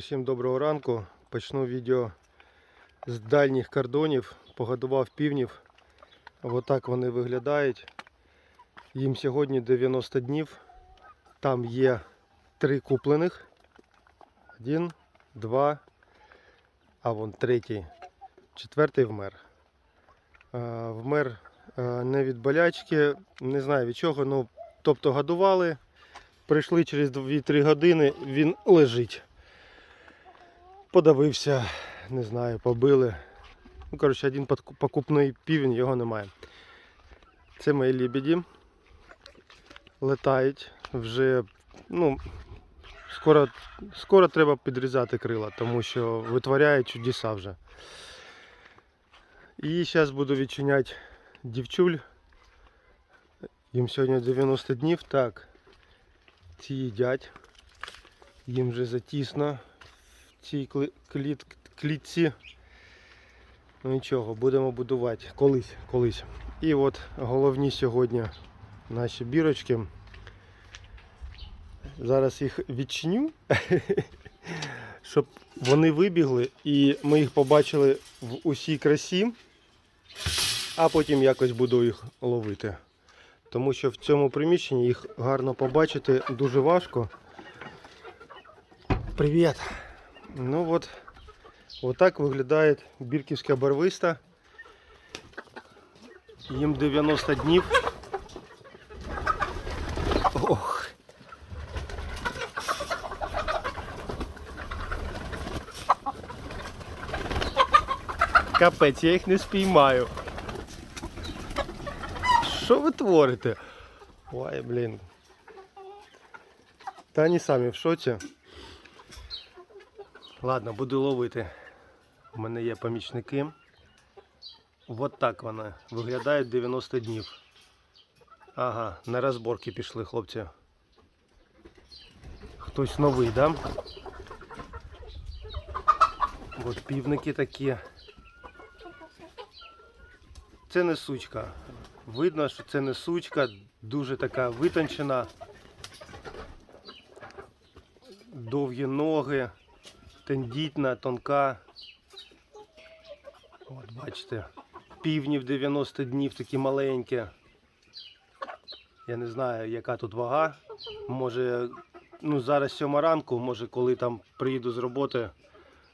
Усім доброго ранку. Почну відео з дальніх кордонів. Погодував півнів. Отак вони виглядають. Їм сьогодні 90 днів. Там є три куплених. Один, два, а вон третій. Четвертий вмер. Е, Вмер е, не від болячки, не знаю від чого. Ну, тобто годували. Прийшли через 2-3 години, він лежить. Подавився, не знаю, побили. Ну, коротше, один покупний півень, його немає. Це мої лебеді. Летають вже, ну, скоро, скоро треба підрізати крила, тому що витворяють чудеса вже. І зараз буду відчиняти дівчуль. Їм сьогодні 90 днів. Так, ці їдять. Їм вже затісно цій кліт, клітці. Ну нічого, будемо будувати колись, колись. І от головні сьогодні наші бірочки. Зараз їх відчиню, щоб вони вибігли і ми їх побачили в усій красі, а потім якось буду їх ловити. Тому що в цьому приміщенні їх гарно побачити дуже важко. Привіт! Ну от, отак виглядає бірківська барвиста. Їм 90 днів. Ох. Капець, я їх не спіймаю. Що ви творите? Ой, блін. Та вони самі в шоці. Ладно, буду ловити. У мене є помічники. От так вона виглядає 90 днів. Ага, на розборки пішли хлопці. Хтось новий, да? От півники такі. Це не сучка. Видно, що це не сучка, дуже така витончена. Довгі ноги, тендітна, тонка. От бачите, в 90 днів такі маленькі. Я не знаю, яка тут вага. Може, ну зараз сьома ранку, може, коли там приїду з роботи,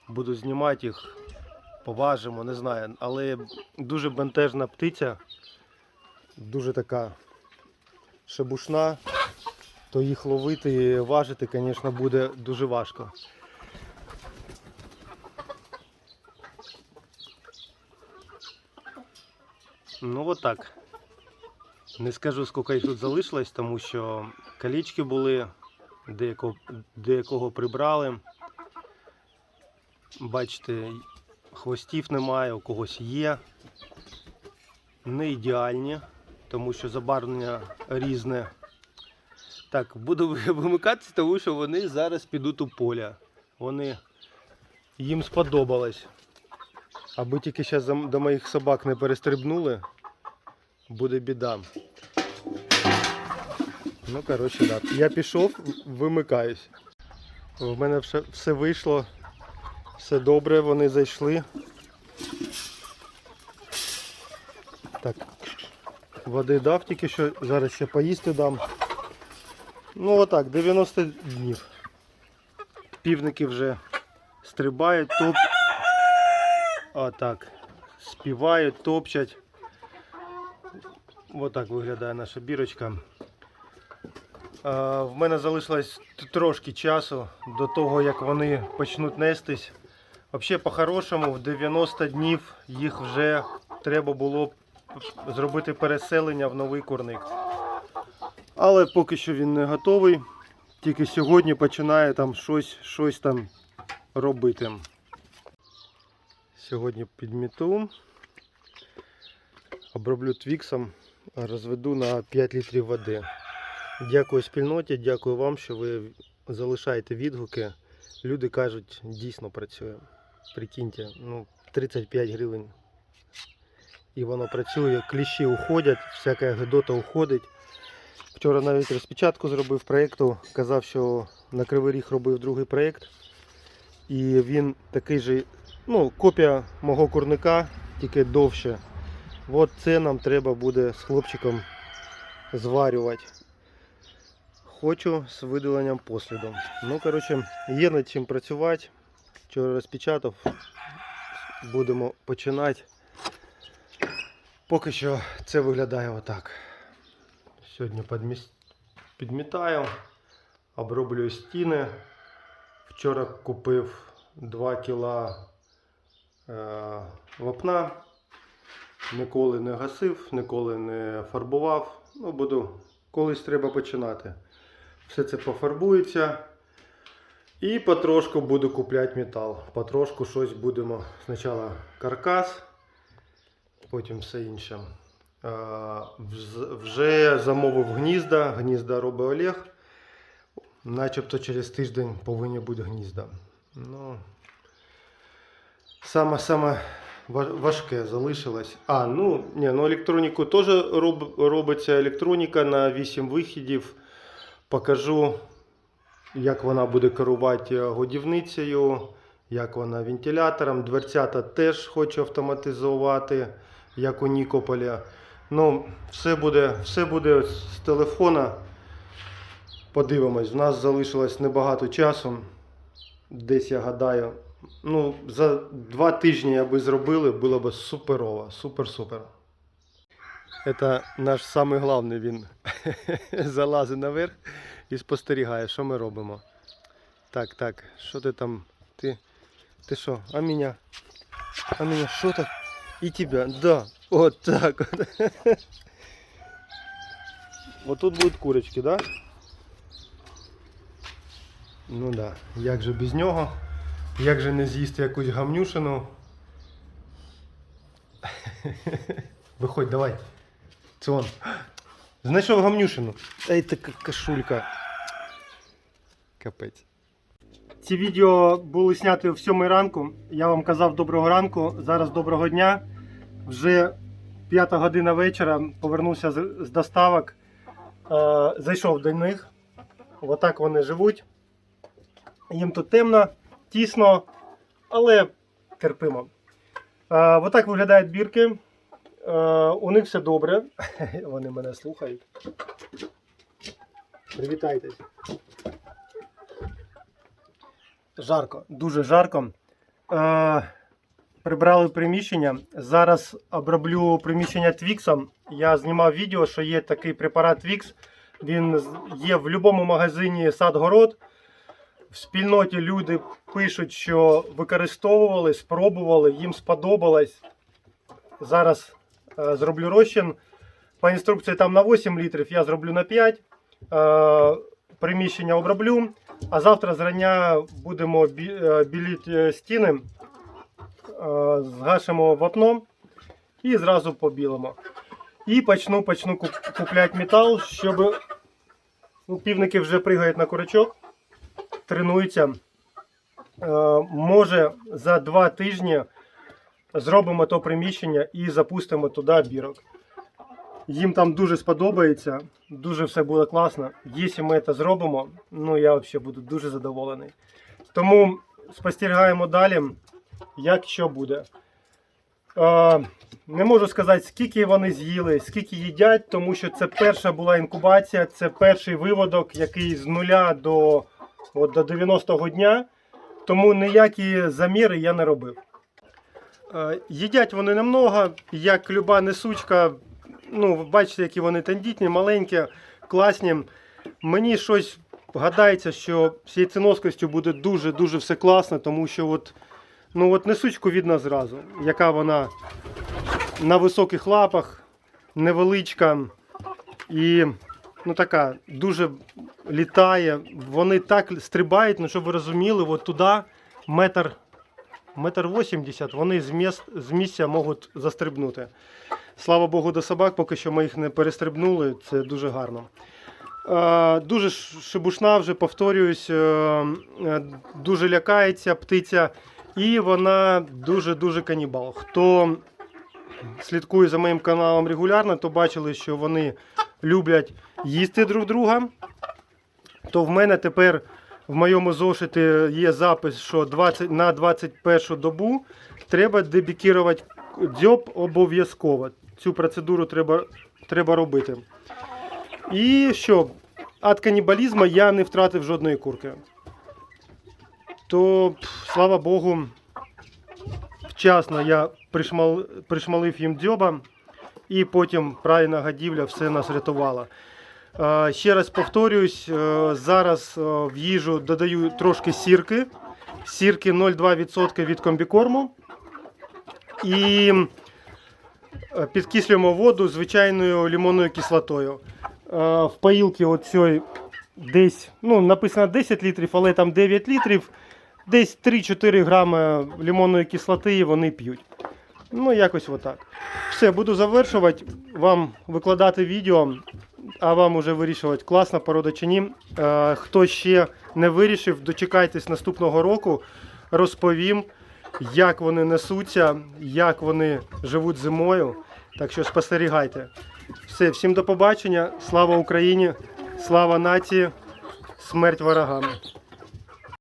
буду знімати їх, поважимо, не знаю. Але дуже бентежна птиця, дуже така шебушна, то їх ловити і важити, звісно, буде дуже важко. Ну от так. Не скажу, скільки їх тут залишилось, тому що калічки були, деякого, деякого прибрали. Бачите, хвостів немає, у когось є. Не ідеальні, тому що забарвлення різне. Так, буду вимикатися, тому що вони зараз підуть у поля. Вони їм сподобалось. Аби тільки зараз до моїх собак не перестрибнули, буде біда. Ну, коротше, так. Я пішов, вимикаюсь. В мене все, все вийшло, все добре, вони зайшли. Так, води дав тільки що, зараз ще поїсти дам. Ну отак, 90 днів. Півники вже стрибають, топ. Отак. Співають, топчать. Отак виглядає наша бірочка. В мене залишилось трошки часу до того, як вони почнуть нестись. Взагалі, по-хорошому, в 90 днів їх вже треба було зробити переселення в новий курник. Але поки що він не готовий. Тільки сьогодні починає там щось, щось там робити. Сьогодні підміту. Оброблю твіксом, розведу на 5 літрів води. Дякую спільноті, дякую вам, що ви залишаєте відгуки. Люди кажуть, дійсно працює. Прикиньте, ну 35 гривень. І воно працює, кліщі уходять, всяка гидота уходить. Вчора навіть розпечатку зробив проєкту, казав, що на Кривий Ріг робив другий проєкт. І він такий же, ну, копія мого курника, тільки довше. От це нам треба буде з хлопчиком зварювати. Хочу з видаленням послідом. Ну, коротше, є над чим працювати. Вчора розпечатав. Будемо починати. Поки що це виглядає отак. Сьогодні підмітаю, оброблюю стіни. Вчора купив 2 кіла е, вапна. Ніколи не гасив, ніколи не фарбував. Ну, буду колись треба починати. Все це пофарбується. І потрошку буду купляти метал. Потрошку щось будемо. Спочатку каркас, потім все інше. Вже замовив гнізда. Гнізда робить Олег. Начебто через тиждень повинні бути гнізда. Ну, саме саме ва- важке залишилось. А, ну, ні, ну електроніку теж роб, робиться електроніка на 8 вихідів. Покажу, як вона буде керувати годівницею, як вона вентилятором. Дверцята теж хочу автоматизувати, як у Нікополя. Ну, все буде, все буде з телефона. Подивимось, в нас залишилось небагато часу. Десь я гадаю. Ну, за два тижні аби зробили, було б суперово. Супер-супер. Це наш самий головний він залазить наверх і спостерігає, що ми робимо. Так, так, що ти там? Ти, ти що? А мене? А мене що так? І тебе, да. Вот так. Вот тут будуть курочки, да? Ну да. Як же без нього? Як же не з'їсти якусь гамнюшину? Виходь, давай. Це. Знайшов гамнюшину. Ей, така кашулька. Капець. Ці відео були зняті в 7 ранку. Я вам казав доброго ранку. Зараз доброго дня. Вже 5 година вечора. Повернувся з, з доставок. Е, зайшов до них. Отак вони живуть. Їм тут темно, тісно, але терпимо. Е, отак виглядають бірки. Е, у них все добре. Вони мене слухають. Привітайтесь. Жарко, дуже жарко. Е, прибрали приміщення. Зараз оброблю приміщення Твіксом. Я знімав відео, що є такий препарат Твікс. Він є в будь-якому магазині сад-город. В спільноті люди пишуть, що використовували, спробували, їм сподобалось. Зараз е, зроблю розчин. По інструкції там на 8 літрів, я зроблю на 5. Е, приміщення оброблю. А завтра зрання будемо е, біліти е, стіни, е, згашимо вапно і зразу побілимо. І почну почну купляти метал, щоб ну, півники вже пригають на курочок, тренуються. Е, може за два тижні зробимо то приміщення і запустимо туди бірок. Їм там дуже сподобається, дуже все буде класно. Якщо ми це зробимо, ну я взагалі буду дуже задоволений. Тому спостерігаємо далі, як що буде. Е, не можу сказати, скільки вони з'їли, скільки їдять, тому що це перша була інкубація, це перший виводок, який з нуля до, от, до 90-го дня. Тому ніякі заміри я не робив. Е, Їдять вони немного, як люба несучка. Ну, бачите, які вони тендітні, маленькі, класні. Мені щось гадається, що з яйценоскостю буде дуже-дуже все класно, тому що от, ну, от несучку видно зразу, яка вона на високих лапах, невеличка і ну, така дуже літає. Вони так стрибають, ну, щоб ви розуміли, от туди метр метр вісімдесят, вони з, міс, з місця можуть застрибнути. Слава Богу, до собак, поки що ми їх не перестрибнули, це дуже гарно. Е, дуже шибушна, вже повторююсь, е, е, дуже лякається птиця, і вона дуже-дуже канібал. Хто слідкує за моїм каналом регулярно, то бачили, що вони люблять їсти друг друга. То в мене тепер в моєму зошиті є запис, що 20, на 21 добу треба дебікірувати дзьоб обов'язково. Цю процедуру треба, треба робити. І що, від канібалізму я не втратив жодної курки. То, слава Богу, вчасно я пришмал, пришмалив їм дзьоба, і потім правильна годівля все нас рятувала. Е, Ще раз повторюсь, е, зараз е, в їжу додаю трошки сірки. Сірки 0,2% від комбікорму. І підкислюємо воду звичайною лимонною кислотою. В поїлки оцій десь, ну, написано 10 літрів, але там 9 літрів. Десь 3-4 грами лимонної кислоти вони п'ють. Ну, якось отак. Все, буду завершувати. Вам викладати відео, а вам уже вирішувати, класна порода чи ні. Е, хто ще не вирішив, дочекайтесь наступного року. Розповім, як вони несуться, як вони живуть зимою. Так що спостерігайте. Все, всім до побачення. Слава Україні! Слава нації! Смерть ворогам!